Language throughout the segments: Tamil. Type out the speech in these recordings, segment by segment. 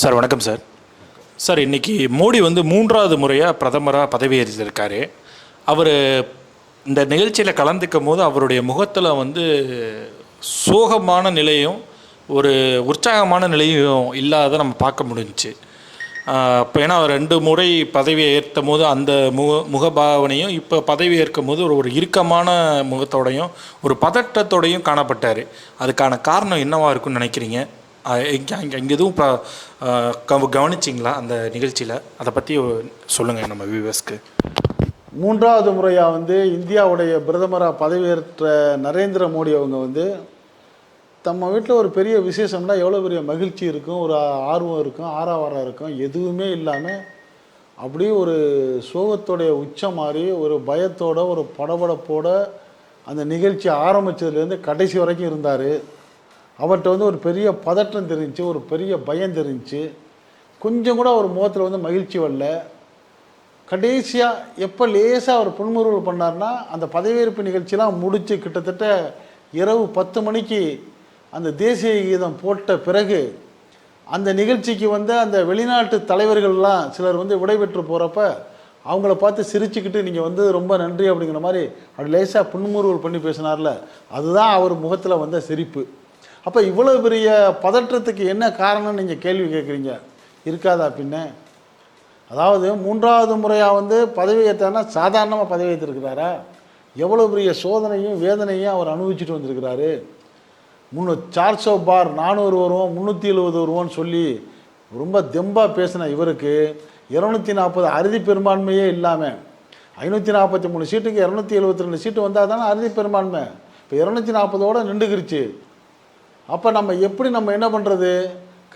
சார் வணக்கம் சார். சார் இன்றைக்கி மோடி வந்து மூன்றாவது முறையாக பிரதமராக பதவியேற்றிருக்காரு. அவர் இந்த நிகழ்ச்சியில் கலந்துக்கும் போது அவருடைய முகத்தில் வந்து சோகமான நிலையும் ஒரு உற்சாகமான நிலையும் இல்லாத நம்ம பார்க்க முடிஞ்சுச்சு. இப்போ ஏன்னா அவர் ரெண்டு முறை பதவியை ஏற்றும் போது அந்த முக முகபாவனையும் இப்போ பதவி ஏற்கும் போது ஒரு ஒரு இறுக்கமான முகத்தோடையும் ஒரு பதட்டத்தோடையும் காணப்பட்டார். அதுக்கான காரணம் என்னவாக இருக்கும்னு நினைக்கிறீங்க? இங்கே அங்கே இங்கே எதுவும் இப்போ கவனிச்சிங்களா அந்த நிகழ்ச்சியில்? அதை பற்றி சொல்லுங்கள் நம்ம வியூவர்ஸ்க்கு மூன்றாவது முறையாக வந்து இந்தியாவுடைய பிரதமராக பதவியேற்ற நரேந்திர மோடி அவங்க வந்து நம்ம வீட்டில் ஒரு பெரிய விசேஷம்னா எவ்வளோ பெரிய மகிழ்ச்சி இருக்கும் ஒரு ஆர்வம் இருக்கும் ஆறாவாரம் இருக்கும் எதுவுமே இல்லாமல் அப்படியே ஒரு சோகத்தோடைய உச்சம் மாதிரி ஒரு பயத்தோட ஒரு படபடப்போட அந்த நிகழ்ச்சி ஆரம்பித்ததுலேருந்து கடைசி வரைக்கும் இருந்தார். அவர்கிட்ட வந்து ஒரு பெரிய பதற்றம் தெரிஞ்சு ஒரு பெரிய பயம் தெரிஞ்சு கொஞ்சம் கூட அவர் முகத்தில் வந்து மகிழ்ச்சி வரல. கடைசியாக எப்போ லேசாக அவர் புன்முறுவல் பண்ணார்னா அந்த பதவியேற்பு நிகழ்ச்சியெலாம் முடித்து கிட்டத்தட்ட இரவு பத்து மணிக்கு அந்த தேசிய கீதம் போட்ட பிறகு அந்த நிகழ்ச்சிக்கு வந்து அந்த வெளிநாட்டு தலைவர்கள்லாம் சிலர் வந்து விடைபெற்று போகிறப்ப அவங்கள பார்த்து சிரிச்சுக்கிட்டு நீங்கள் வந்து ரொம்ப நன்றி அப்படிங்கிற மாதிரி அப்படி லேசாக புன்முறுவல் பண்ணி பேசினார்ல அதுதான் அவர் முகத்தில் வந்த சிரிப்பு. அப்போ இவ்வளோ பெரிய பதற்றத்துக்கு என்ன காரணம்னு நீங்கள் கேள்வி கேட்குறீங்க இருக்காதா பின்ன? அதாவது மூன்றாவது முறையாக வந்து பதவி ஏற்றானா சாதாரணமாக பதவி ஏற்றிருக்கிறாரா எவ்வளோ பெரிய சோதனையும் வேதனையும் அவர் அனுபவிச்சுட்டு வந்திருக்கிறாரு. முன்னூ சார்சோ பார் நானூறு வருவோம் முந்நூற்றி எழுபது வருவோம்னு சொல்லி ரொம்ப தெம்பாக பேசின இவருக்கு இரநூத்தி நாற்பது அறுதி பெரும்பான்மையே இல்லாமல் ஐநூற்றி நாற்பத்தி மூணு சீட்டுக்கு இரநூத்தி எழுபத்தி ரெண்டு சீட்டு வந்தால் தானே அறுதி பெரும்பான்மை. இப்போ இரநூத்தி நாற்பதோடு நின்றுக்கிருச்சு அப்போ நம்ம எப்படி நம்ம என்ன பண்ணுறது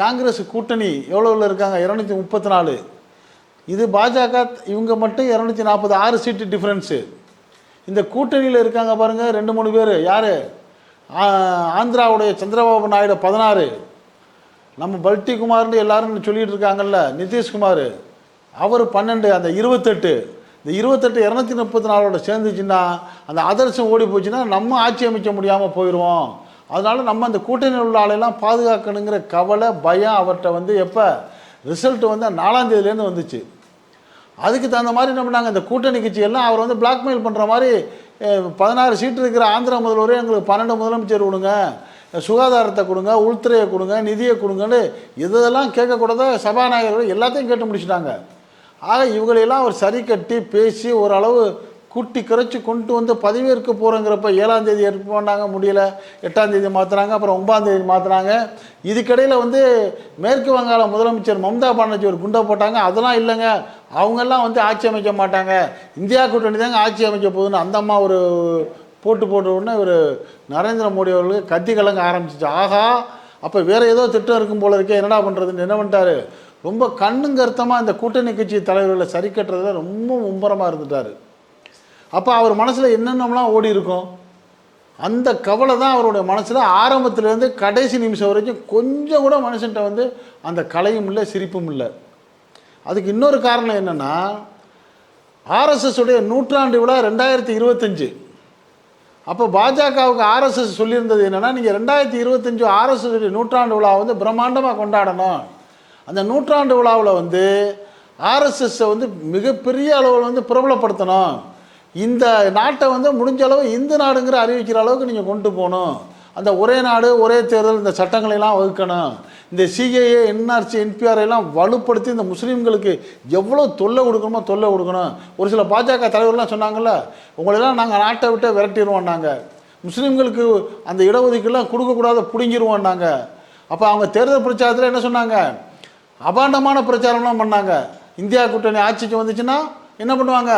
காங்கிரஸ் கூட்டணி எவ்வளோவில் இருக்காங்க? இரநூத்தி முப்பத்தி நாலு. இது பாஜக இவங்க மட்டும் இரநூத்தி நாற்பது ஆறு சீட்டு டிஃப்ரென்ஸு இந்த கூட்டணியில் இருக்காங்க பாருங்கள் ரெண்டு மூணு பேர். யார்? ஆந்திராவுடைய சந்திரபாபு நாயுடு பதினாறு. நம்ம பல்டி குமார்னு எல்லாரும் சொல்லிகிட்டு இருக்காங்கல்ல நிதிஷ்குமார். அவர் பன்னெண்டு அந்த இருபத்தெட்டு. இந்த இருபத்தெட்டு இரநூத்தி முப்பத்தி நாலோட சேர்ந்துச்சுன்னா அந்த அதர்சம் ஓடி போச்சுன்னா நம்ம ஆட்சி அமைக்க முடியாமல் போயிடுவோம் அதனால் நம்ம அந்த கூட்டணியில் உள்ள ஆளையெல்லாம் பாதுகாக்கணுங்கிற கவலை பயம் அவர்கிட்ட வந்து எப்போ? ரிசல்ட் வந்து நாலாந்தேதியிலேருந்து வந்துச்சு. அதுக்கு தகுந்த மாதிரி நம்ம நாங்கள் இந்த கூட்டணி கட்சியெல்லாம் அவர் வந்து பிளாக்மெயில் பண்ணுற மாதிரி பதினாறு சீட்டு இருக்கிற ஆந்திரா முதல்வரே எங்களுக்கு பன்னெண்டு முதலமைச்சர் கொடுங்க சுகாதாரத்தை கொடுங்க உள்துறையை கொடுங்க நிதியை கொடுங்கன்னு இதெல்லாம் கேட்கக்கூடாத சபாநாயகர்கள் எல்லாத்தையும் கேட்டு முடிச்சிட்டாங்க. ஆக இவங்களையெல்லாம் அவர் சரி கட்டி பேசி ஓரளவு கூட்டி குறைச்சி கொண்டு வந்து பதவியேற்க போகிறோங்கிறப்ப ஏழாம் தேதி பண்ணாங்க முடியல. எட்டாம் தேதி மாற்றுறாங்க அப்புறம் ஒன்பதாம் தேதி மாற்றுறாங்க இதுக்கிடையில் வந்து மேற்கு வங்காள முதலமைச்சர் மம்தா பானர்ஜி ஒரு குண்டை போட்டாங்க. அதெல்லாம் இல்லைங்க. அவங்கெல்லாம் வந்து ஆட்சி அமைக்க மாட்டாங்க. இந்தியா கூட்டணி தாங்க ஆட்சி அமைக்க போகுதுன்னு அந்த அம்மா ஒரு போட்டு போட்ட உடனே ஒரு நரேந்திர மோடி அவர்களுக்கு கத்தி கலங்க ஆரம்பிச்சிச்சு. ஆகா அப்போ வேறு ஏதோ திட்டம் இருக்கும் போல இருக்கே என்னடா பண்ணுறதுன்னு என்ன பண்ணிட்டாரு? ரொம்ப கண்ணுங்கருத்தமாக இந்த கூட்டணி கட்சி தலைவர்களை சரி கட்டுறதுல ரொம்ப மும்பரமாக இருந்துட்டார். அப்போ அவர் மனசில் என்னென்னலாம் ஓடி இருக்கும் அந்த கவலை தான் அவருடைய மனசில் ஆரம்பத்துலேருந்து கடைசி நிமிஷம் வரைக்கும் கொஞ்சம் கூட மனுஷன்ட்ட வந்து அந்த கலையும் இல்லை சிரிப்பும் இல்லை. அதுக்கு இன்னொரு காரணம் என்னென்னா ஆர்எஸ்எஸ் உடைய நூற்றாண்டு விழா ரெண்டாயிரத்தி இருபத்தஞ்சு. அப்போ பாஜகவுக்கு ஆர்எஸ்எஸ் சொல்லியிருந்தது என்னென்னா நீங்கள் ரெண்டாயிரத்தி இருபத்தஞ்சு ஆர்எஸ்எஸ் நூற்றாண்டு விழா வந்து பிரம்மாண்டமாக கொண்டாடணும். அந்த நூற்றாண்டு விழாவில் வந்து ஆர்எஸ்எஸ்ஸை வந்து மிகப்பெரிய அளவில் வந்து பிரபலப்படுத்தணும். இந்த நாட்டை வந்து முடிஞ்ச அளவு இந்து நாடுங்கிற அறிவிக்கிற அளவுக்கு நீங்கள் கொண்டு போகணும். அந்த ஒரே நாடு ஒரே தேர்தல் இந்த சட்டங்களை எல்லாம் வகுக்கணும். இந்த சிஏஏ என்ஆர்சி என்பிஆர் எல்லாம் வலுப்படுத்தி இந்த முஸ்லீம்களுக்கு எவ்வளோ தொல்லை கொடுக்கணுமோ தொல்லை கொடுக்கணும். ஒரு சில பாஜக தலைவர்லாம் சொன்னாங்கல்ல உங்களெல்லாம் நாங்கள் நாட்டை விட்டு விரட்டிடுவோம் நாங்கள் முஸ்லீம்களுக்கு அந்த இடஒதுக்கீடுலாம் கொடுக்கக்கூடாத பிடுங்கிடுவோம் நாங்கள் அப்போ அவங்க தேர்தல் பிரச்சாரத்தில் என்ன சொன்னாங்க? அபாண்டமான பிரச்சாரம்லாம் பண்ணாங்க. இந்தியா கூட்டணி ஆட்சிக்கு வந்துச்சுன்னா என்ன பண்ணுவாங்க?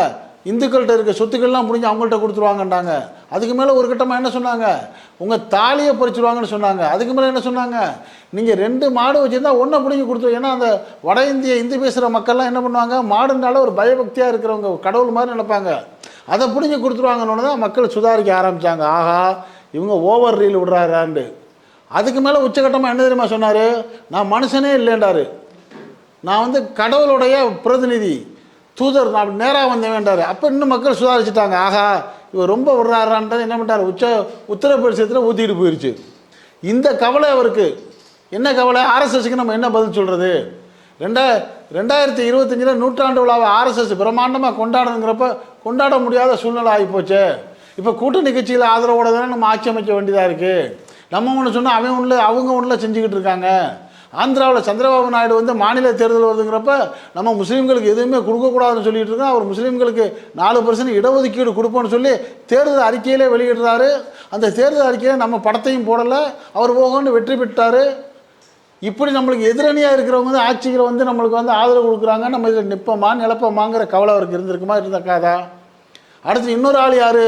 இந்துக்கள்கிட்ட இருக்க சொத்துக்கள்லாம் முடிஞ்சு அவங்கள்ட்ட கொடுத்துருவாங்கன்றாங்க. அதுக்கு மேலே ஒரு கட்டமாக என்ன சொன்னாங்க? உங்கள் தாலியை பறிச்சிருவாங்கன்னு சொன்னாங்க. அதுக்கு மேலே என்ன சொன்னாங்க? நீங்கள் ரெண்டு மாடு வச்சுருந்தா ஒன்றை பிடிங்கி கொடுத்துருவோம் ஏன்னா அந்த வட இந்திய இந்து பேசுகிற மக்கள்லாம் என்ன பண்ணுவாங்க? மாடுனால ஒரு பயபக்தியாக இருக்கிறவங்க கடவுள் மாதிரி நினைப்பாங்க. அதை பிடிங்கி கொடுத்துருவாங்கன்னு தான் மக்கள் சுதாரிக்க ஆரம்பித்தாங்க ஆஹா இவங்க ஓவர் ரீல் விடுறாராண்டு அதுக்கு மேலே உச்சகட்டமாக என்ன தெரியுமா சொன்னார்? நான் மனுஷனே இல்லைன்றாரு. நான் வந்து கடவுளுடைய பிரதிநிதி. தூதர் நான் நேராக வந்தேன் வேண்டார் அப்போ இன்னும் மக்கள் சுதாரிச்சுட்டாங்க. ஆஹா இவர் ரொம்ப விடுறாரான்றது என்ன பண்ணிட்டார்? உச்ச உத்தரப்பிரதேசத்தில் ஊற்றிட்டு போயிடுச்சு இந்த கவலை அவருக்கு. என்ன கவலை? ஆர்எஸ்எஸ்க்கு நம்ம என்ன பதில் சொல்கிறது ரெண்டா ரெண்டாயிரத்தி இருபத்தஞ்சில் நூற்றாண்டு விழாவை ஆர்எஸ்எஸ் பிரம்மாண்டமாக கொண்டாடணுங்கிறப்ப கொண்டாட முடியாத சூழ்நிலை ஆகிப்போச்சு. இப்போ கூட்டணி கட்சியில் ஆதரவோட தானே நம்ம ஆட்சி அமைக்க வேண்டியதாக இருக்குது நம்ம ஒன்று சொன்னால் அவன் ஒன்றில் அவங்க ஒன்றில் செஞ்சுக்கிட்டு இருக்காங்க. ஆந்திராவில் சந்திரபாபு நாயுடு வந்து மாநில தேர்தல் வருதுங்கிறப்ப நம்ம முஸ்லீம்களுக்கு எதுவுமே கொடுக்கக்கூடாதுன்னு சொல்லிட்டு இருக்கோம் அவர் முஸ்லீம்களுக்கு நாலு பர்சன்ட் இடஒதுக்கீடு கொடுப்போம்னு சொல்லி தேர்தல் அறிக்கையிலே வெளியிடுறாரு. அந்த தேர்தல் அறிக்கையில் நம்ம படத்தையும் போடலை. அவர் போகன்னு வெற்றி பெற்றார். இப்படி நம்மளுக்கு எதிரணியாக இருக்கிறவங்க வந்து ஆட்சிகளை வந்து நம்மளுக்கு வந்து ஆதரவு கொடுக்குறாங்க. நம்ம இதில் நிற்போமா நிலப்போமாங்கிற கவலை அவருக்கு இருந்திருக்குமா இருந்தக்காதா அடுத்து இன்னொரு ஆள் யார்?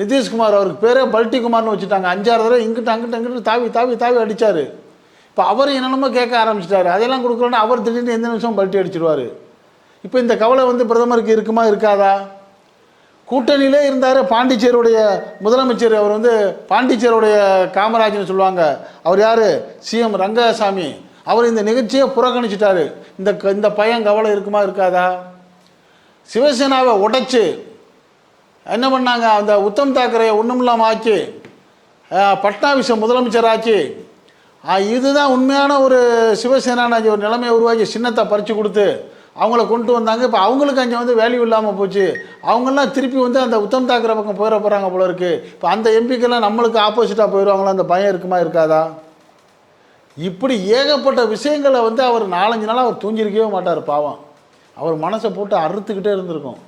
நிதிஷ்குமார். அவருக்கு பேரே பல்டிகுமார்னு வச்சுட்டாங்க. அஞ்சாறு தடவை இங்கிட்டு அங்கிட்டு அங்கிட்டு தாவி தாவி தாவி அடித்தார் இப்போ அவர் என்னென்னமோ கேட்க ஆரம்பிச்சிட்டாரு. அதெல்லாம் கொடுக்கலன்னா அவர் திடீர்னு எந்த நிமிஷம் பல்ட்டி அடிச்சிருவார். இப்போ இந்த கவலை வந்து பிரதமருக்கு இருக்குமா இருக்காதா? கூட்டணியிலே இருந்தார் பாண்டிச்சேருடைய முதலமைச்சர். அவர் வந்து பாண்டிச்சேருடைய காமராஜர்னு சொல்லுவாங்க. அவர் யார்? சிஎம் ரங்கசாமி. அவர் இந்த நிகழ்ச்சியை புறக்கணிச்சிட்டாரு. இந்த க- இந்த பையன் கவலை இருக்குமா இருக்காதா? சிவசேனாவை உடைச்சு என்ன பண்ணாங்க? அந்த உத்தம் தாக்கரே ஒன்றுமில்லாமல் ஆச்சு அஹ், பட்னாவிஸை முதலமைச்சர் ஆச்சு இதுதான் உண்மையான ஒரு சிவசேனான ஒரு நிலைமையை உருவாக்கி சின்னத்தை பறித்து கொடுத்து அவங்கள கொண்டு வந்தாங்க. இப்போ அவங்களுக்கு அங்கே வந்து வேல்யூ இல்லாமல் போச்சு. அவங்கெல்லாம் திருப்பி வந்து அந்த உத்தம் தாக்கரே பக்கம் போயிட போகிறாங்க போல இருக்குது இப்போ அந்த எம்பிக்கெல்லாம் நம்மளுக்கு ஆப்போசிட்டாக போயிடுவாங்களா? அந்த பயம் இருக்குமா இருக்காதா? இப்படி ஏகப்பட்ட விஷயங்களை வந்து அவர் நாலஞ்சு நாளாக அவர் தூங்கிருக்கவே மாட்டார் பாவம். அவர் மனசை போட்டு அறுத்துக்கிட்டே இருந்திருக்கும்.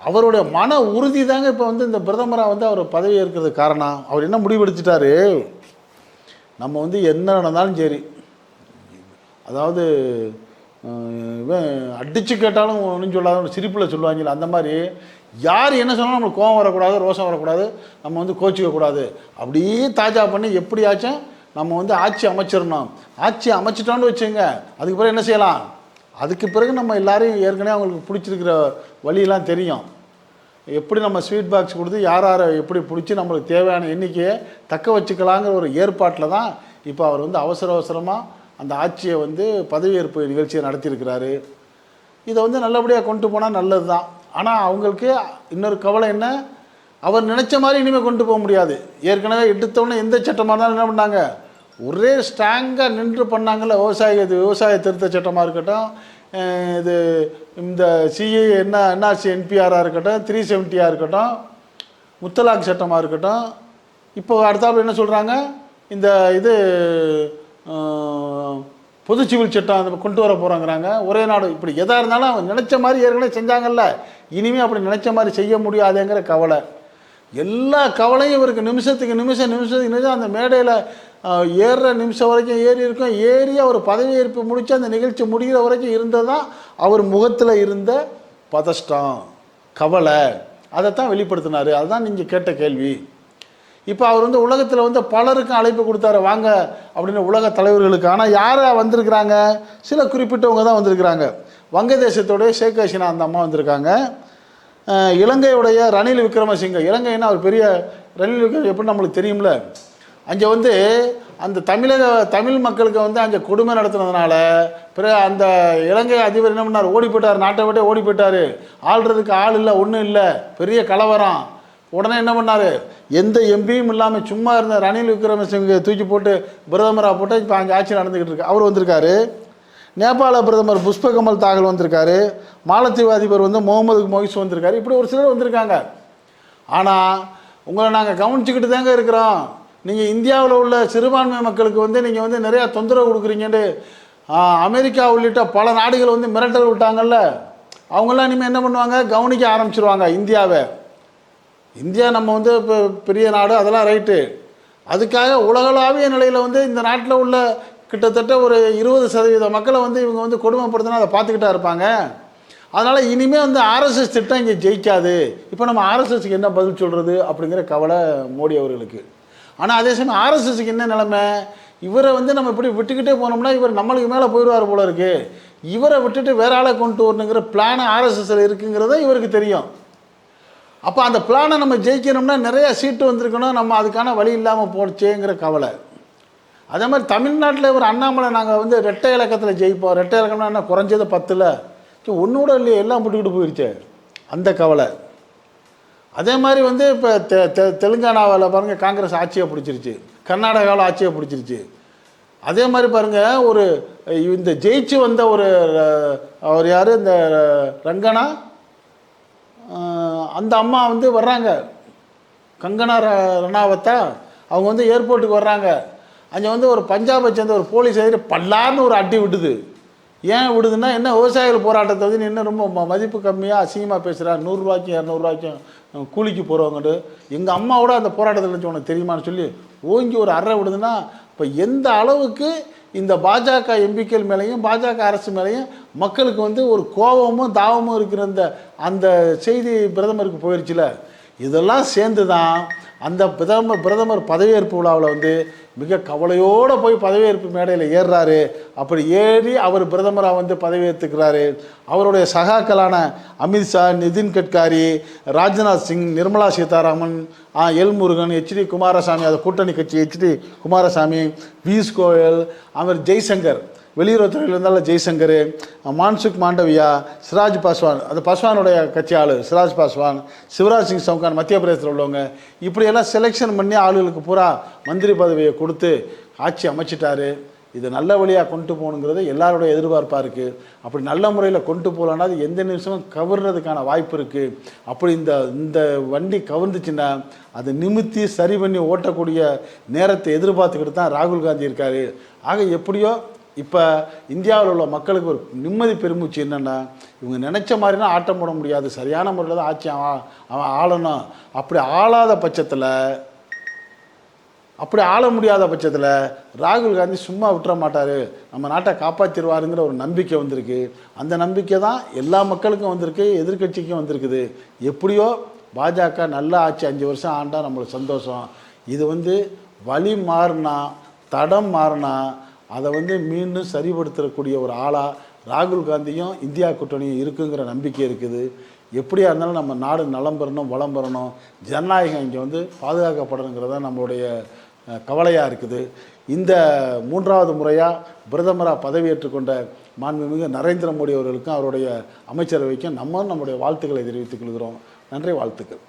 அவருடைய மன உறுதி தாங்க இப்போ வந்து இந்த பிரதமராக வந்து அவர் பதவி ஏற்கிறதுக்கு காரணம். அவர் என்ன முடிவெடுத்துட்டாரு? நம்ம வந்து என்ன நடந்தாலும் சரி. அதாவது இவன் அடித்து கேட்டாலும் ஒன்றும் சொல்லாத சிரிப்பில் சொல்லுவாங்கல்ல அந்த மாதிரி யார் என்ன சொன்னாலும் நம்மளுக்கு கோவம் வரக்கூடாது ரோசம் வரக்கூடாது நம்ம வந்து கோச்சிக்கக்கூடாது அப்படியே தாஜா பண்ணி எப்படியாச்சும் நம்ம வந்து ஆட்சி அமைச்சிடணும். ஆட்சி அமைச்சிட்டோன்னு வச்சுங்க அதுக்கு பிறகு என்ன செய்யலாம்? அதுக்கு பிறகு நம்ம எல்லாரையும் ஏற்கனவே அவங்களுக்கு பிடிச்சிருக்கிற வழியெல்லாம் தெரியும். எப்படி நம்ம ஸ்வீட் பாக்ஸ் கொடுத்து யார் யாரை எப்படி பிடிச்சி நம்மளுக்கு தேவையான எண்ணிக்கையை தக்க வச்சுக்கலாங்கிற ஒரு ஏற்பாட்டில் தான் இப்போ அவர் வந்து அவசர அவசரமாக அந்த ஆட்சியை வந்து பதவியேற்பு நிகழ்ச்சியை நடத்தியிருக்கிறாரு. இதை வந்து நல்லபடியாக கொண்டு போனால் நல்லது தான் ஆனால் அவங்களுக்கு இன்னொரு கவலை என்ன? அவர் நினச்ச மாதிரி இனிமேல் கொண்டு போக முடியாது. ஏற்கனவே எடுத்தோடனே எந்த சட்டமாக இருந்தாலும் என்ன பண்ணாங்க? ஒரே ஸ்ட்ராங்காக நின்று பண்ணாங்கல்ல விவசாய விவசாய திருத்த சட்டமாக இருக்கட்டும் இது இந்த சிஏ என்ன என்ஆர்சி என்பிஆராக இருக்கட்டும் த்ரீ செவன்ட்டியாக இருக்கட்டும் முத்தலாக் சட்டமாக இருக்கட்டும் இப்போ அடுத்தாப்புல என்ன சொல்கிறாங்க இந்த இது பொது சிவில் சட்டம் அதை கொண்டு வர போகிறாங்கிறாங்க ஒரே நாடு இப்படி எதாக இருந்தாலும் அவங்க நினச்ச மாதிரி ஏற்கனவே செஞ்சாங்கல்ல. இனிமேல் அப்படி நினச்ச மாதிரி செய்ய முடியாதுங்கிற கவலை. எல்லா கவலையும் இவருக்கு நிமிஷத்துக்கு நிமிஷம் நிமிஷத்துக்கு நிமிஷம் அந்த மேடையில் ஏறுற நிமிஷம் வரைக்கும் ஏறி இருக்கும். ஏறி அவர் பதவியேற்பு முடித்து அந்த நிகழ்ச்சி முடிகிற வரைக்கும் இருந்தது தான் அவர் முகத்தில் இருந்த பதஷ்டம் கவலை. அதைத்தான் வெளிப்படுத்தினார். அதுதான் நீங்கள் கேட்ட கேள்வி. இப்போ அவர் வந்து உலகத்தில் வந்து பலருக்கும் அழைப்பு கொடுத்தாரு. வாங்க அப்படின்னு உலக தலைவர்களுக்கு. ஆனால் யார் வந்திருக்கிறாங்க? சில குறிப்பிட்டவங்க தான் வந்திருக்கிறாங்க. வங்கதேசத்தோடைய ஷேக் ஹசீனா அந்த அம்மா வந்திருக்காங்க. இலங்கையுடைய ரணில் விக்ரமசிங்க. இலங்கைன்னா அவர் பெரிய ரணில் விக்ரம எப்படி நம்மளுக்கு தெரியும்ல? அங்கே வந்து அந்த தமிழக தமிழ் மக்களுக்கு வந்து அங்கே கொடுமை நடத்துனதுனால பிறகு அந்த இலங்கை அதிபர் என்ன பண்ணார்? ஓடி போயிட்டார். நாட்டை விட்டே ஓடி போயிட்டார். ஆள்றதுக்கு ஆள் இல்லை ஒன்றும் இல்லை. பெரிய கலவரம். உடனே என்ன பண்ணார்? எந்த எம்பியும் இல்லாமல் சும்மா இருந்த ரணில் விக்ரமசிங்க தூக்கி போட்டு பிரதமராக போட்டு இப்போ அங்கே ஆட்சி நடந்துக்கிட்டு இருக்கு. அவர் வந்திருக்காரு. நேபாள பிரதமர் புஷ்பகமல் தாகல் வந்திருக்காரு. மாலத்தீவு அதிபர் வந்து முகமது மொஹிஸ் வந்திருக்காரு. இப்படி ஒரு சிலர் வந்திருக்காங்க. ஆனால் உங்களை நாங்கள் கவனிச்சுக்கிட்டு தாங்க இருக்கிறோம். நீங்கள் இந்தியாவில் உள்ள சிறுபான்மை மக்களுக்கு வந்து நீங்கள் வந்து நிறையா தொந்தரவு கொடுக்குறீங்கன்னு அமெரிக்கா உள்ளிட்ட பல நாடுகள் வந்து மிரட்டல் விட்டாங்கல்ல. அவங்கெல்லாம் இனிமேல் என்ன பண்ணுவாங்க? கவனிக்க ஆரம்பிச்சிருவாங்க இந்தியாவை. இந்தியா நம்ம வந்து இப்போ பெரிய நாடு அதெல்லாம் ரைட்டு. அதுக்காக உலகளாவிய நிலையில் வந்து இந்த நாட்டில் உள்ள கிட்டத்தட்ட ஒரு இருபது சதவீத மக்களை வந்து இவங்க வந்து கொடுமைப்படுத்தினா அதை பார்த்துக்கிட்டா இருப்பாங்க. அதனால் இனிமேல் வந்து ஆர்எஸ்எஸ் திட்டம் இங்கே ஜெயிக்காது. இப்போ நம்ம ஆர்எஸ்எஸ்க்கு என்ன பதில் சொல்கிறது அப்படிங்கிற கவலை மோடி அவர்களுக்கு. ஆனால் அதே சமயம் ஆர்எஸ்எஸ்க்கு என்ன நிலைமை? இவரை வந்து நம்ம இப்படி விட்டுக்கிட்டே போனோம்னா இவர் நம்மளுக்கு மேலே போயிடுவார் போல இருக்கு. இவரை விட்டுட்டு வேற ஆளை கொண்டு வரணுங்கிற பிளான் ஆர்எஸ்எஸ்ல இருக்குங்கிறத இவருக்கு தெரியும். அப்போ அந்த பிளானை நம்ம ஜெயிக்கணும்னா நிறைய சீட்டு வந்திருக்கணும். நம்ம அதுக்கான வழி இல்லாமல் போச்சேங்கிற கவலை. அதே மாதிரி தமிழ்நாட்டில் ஒரு அண்ணாமலை நாங்கள் வந்து ரெட்டை இலக்கத்தில் ஜெயிப்போம். ரெட்டை இலக்கம்னா என்ன? குறைஞ்சது பத்தில். ஒன்று கூட இல்லையே எல்லாம் போட்டுக்கிட்டு போயிடுச்சே அந்த கவலை. அதே மாதிரி வந்து இப்போ தெ தெ தெலுங்கானாவில் பாருங்கள் காங்கிரஸ் ஆட்சியை பிடிச்சிருச்சு. கர்நாடகாவில் ஆட்சியை பிடிச்சிருச்சு. அதே மாதிரி பாருங்கள் ஒரு இந்த ஜெயிச்சு வந்த ஒரு அவர் யார்? இந்த ரங்கனா? அந்த அம்மா வந்து வர்றாங்க. கங்கனா ர- ரணாவத்தா? அவங்க வந்து ஏர்போர்ட்டுக்கு வர்றாங்க. அங்கே வந்து ஒரு பஞ்சாபை சேர்ந்த ஒரு போலீஸ் எதிரி பல்லார்னு ஒரு அட்டி விடுது. ஏன் விடுதுன்னா என்ன விவசாயிகள் போராட்டத்தை வந்து இன்னும் ரொம்ப ம- மதிப்பு கம்மியாக அசிங்கமாக பேசுகிறா நூறுரூவாய்க்கும் இரநூறுவாய்க்கும் கூலிக்கு போகிறவங்கட்டு எங்கள் அம்மாவோட அந்த போராட்டத்தில் வச்சு உனக்கு தெரியுமான்னு சொல்லி ஓங்கி ஒரு அறை விடுதுன்னா இப்போ எந்த அளவுக்கு இந்த பாஜக எம்பிக்கள் மேலேயும் பாஜக அரசு மேலேயும் மக்களுக்கு வந்து ஒரு கோபமும் தாவமும் இருக்கிற அந்த அந்த செய்தி பிரதமருக்கு போயிடுச்சுல இதெல்லாம் சேர்ந்து தான் அந்த பிரதமர் பிரதமர் பதவியேற்பு விழாவில் வந்து மிக கவலையோடு போய் பதவியேற்பு மேடையில் ஏறுறாரு. அப்படி ஏறி அவர் பிரதமராக வந்து பதவியேற்றுக்கிறாரு அவருடைய சகாக்களான அமித்ஷா நிதின் கட்காரி ராஜ்நாத் சிங் நிர்மலா சீதாராமன் ஆ, எல் முருகன் ஹெச்டி குமாரசாமி அது கூட்டணி கட்சி ஹெச்டி குமாரசாமி பியூஷ் கோயல் அவர் ஜெய்சங்கர் வெளியுறவுத்துறையில் இருந்தாலும் ஜெய்சங்கர் மான்சுக் மாண்டவியா சிராஜ் பாஸ்வான் அந்த பாஸ்வானுடைய கட்சி ஆளு சிராஜ் பாஸ்வான் சிவராஜ் சிங் சவுகான் மத்திய பிரதேசத்தில் உள்ளவங்க இப்படியெல்லாம் செலெக்ஷன் பண்ணி ஆளுகளுக்கு பூரா மந்திரி பதவியை கொடுத்து ஆட்சி அமைச்சிட்டாரு. இது நல்ல வழியாக கொண்டு போகணுங்கிறது எல்லாருடைய எதிர்பார்ப்பாக இருக்குது அப்படி நல்ல முறையில் கொண்டு போகலான்னா அது எந்த நிமிஷமும் கவர்றதுக்கான வாய்ப்பு இருக்குது அப்படி இந்த இந்த வண்டி கவர்ந்துச்சுன்னா அதை நிமித்தி சரி பண்ணி ஓட்டக்கூடிய நேரத்தை எதிர்பார்த்துக்கிட்டு தான் ராகுல் காந்தி இருக்கார். ஆக எப்படியோ இப்போ இந்தியாவில் உள்ள மக்களுக்கு ஒரு நிம்மதி பெருமூச்சு என்னென்னா இவங்க நினச்ச மாதிரினா ஆட்டம் போட முடியாது சரியான முறையில் தான் ஆட்சி அவன் அவன் ஆளணும். அப்படி ஆளாத பட்சத்தில் அப்படி ஆள முடியாத பட்சத்தில் ராகுல் காந்தி சும்மா விட்டுற மாட்டார். நம்ம நாட்டை காப்பாற்றிடுவாருங்கிற ஒரு நம்பிக்கை வந்திருக்கு. அந்த நம்பிக்கை தான் எல்லா மக்களுக்கும் வந்திருக்கு எதிர்க்கட்சிக்கும் வந்திருக்குது. எப்படியோ பாஜக நல்லா ஆட்சி அஞ்சு வருஷம் ஆண்டால் நம்மளுக்கு சந்தோஷம். இது வந்து வழி மாறினா தடம் மாறினா அதை வந்து மீண்டும் சரிப்படுத்தக்கூடிய ஒரு ஆளாக ராகுல் காந்தியும் இந்தியா கூட்டணியும் இருக்குங்கிற நம்பிக்கை இருக்குது. எப்படியா இருந்தாலும் நம்ம நாடு நலம் பெறணும் வளம் பெறணும் ஜனநாயகம் இங்கே வந்து பாதுகாக்கப்படணுங்கிறது தான் நம்மளுடைய கவலையாக இருக்குது. இந்த மூன்றாவது முறையாக பிரதமராக பதவியேற்றுக்கொண்ட மாண்புமிகு நரேந்திர மோடி அவர்களுக்கும் அவருடைய அமைச்சரவைக்கும் நம்ம நம்முடைய வாழ்த்துக்களை தெரிவித்துக் கொள்கிறோம். நன்றி வாழ்த்துக்கள்.